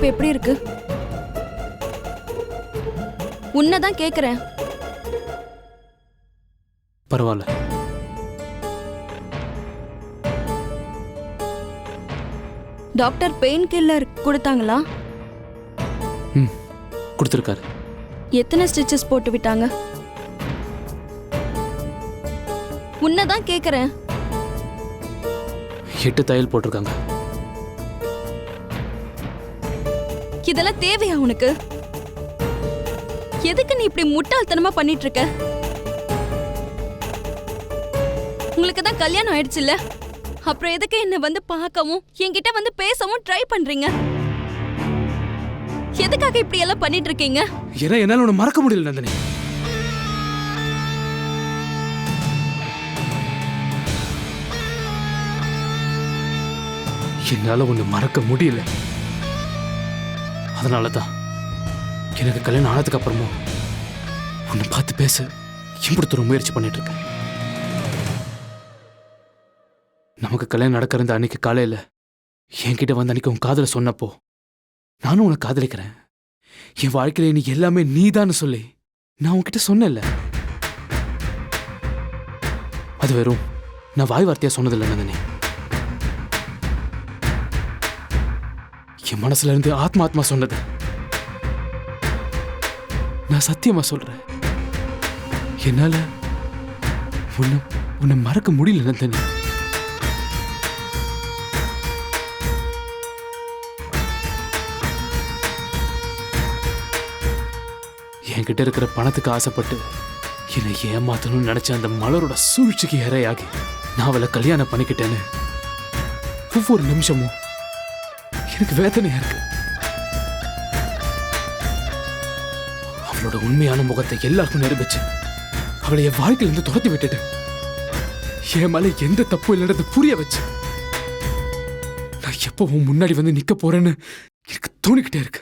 இப்ப எப்படி இருக்கு? உன்னதான் கேக்குறேன். பரவாயில்ல. டாக்டர் பெயின் கில்லர் கொடுத்தாங்களா? ம் கொடுத்துருக்காரு. எத்தனை ஸ்டிச்சஸ் போட்டு விட்டாங்க? உன்னதான் கேக்குறேன். எட்டு தையல் போட்டிருக்காங்க. இதெல்லாம் தேவையா உனக்கு? எதுக்கு நீ இப்படி முட்டாள்தனமா பண்ணிட்டு இருக்க உங்களுக்கு தான் கல்யாணம் ஆயிடுச்சுல்ல? அப்புறம் எதுக்கு என்ன வந்து பார்க்கவும் என்கிட்ட வந்து பேசவும் ட்ரை பண்றீங்க? எதுக்காக இப்படி எல்லாம் பண்ணிட்டு இருக்கீங்க ஏன்னா என்னால உன்னை மறக்க முடியல நந்தினி. என்னால ஒன்று மறக்க முடியல. அதனால தான் எனக்கு கல்யாணம் ஆனதுக்கு அப்புறமும் உன்னை பார்த்து பேச இம்படுத்துற முயற்சி பண்ணிட்டு இருக்கேன் நமக்கு கல்யாணம் நடக்கிற இந்த அன்னைக்கு காலையில் என்கிட்ட வந்து அன்னைக்கு உன் காதல சொன்னப்போ நானும் உன்னை காதலிக்கிறேன். என் வாழ்க்கையில் நீ எல்லாமே நீதான்னு சொல்லி நான் உன்கிட்ட சொன்னேன்ல. அது வெறும் நான் வாய் வார்த்தையாக சொன்னதில்லை நந்தினி. என் மனசுல இருந்து ஆத்மா ஆத்மா சொன்னது. நான் சத்தியமா சொல்றேன். என்னால உன்னை உன்னை மறக்க முடியல நந்தினி. என்கிட்ட இருக்கிற பணத்துக்கு ஆசைப்பட்டு என்னை ஏமாத்தணும்னு நினைச்ச அந்த மலரோட சூழ்ச்சிக்கு இறையாகி நான் அவளை கல்யாணம் பண்ணிக்கிட்டேன்னு ஒவ்வொரு நிமிஷமும் எனக்கு வேதனையா இருக்கு. அவளோட உண்மையான முகத்தை எல்லாருக்கும் நிரூபிச்சு அவளை என் வாழ்க்கையில இருந்து துரத்தி விட்டுட்டு என் மேல எந்த தப்பு இல்லைன்றது புரிய வச்சு நான் எப்பவும் முன்னாடி வந்து நிக்க போறேன்னு எனக்கு தோணிக்கிட்டே இருக்கு.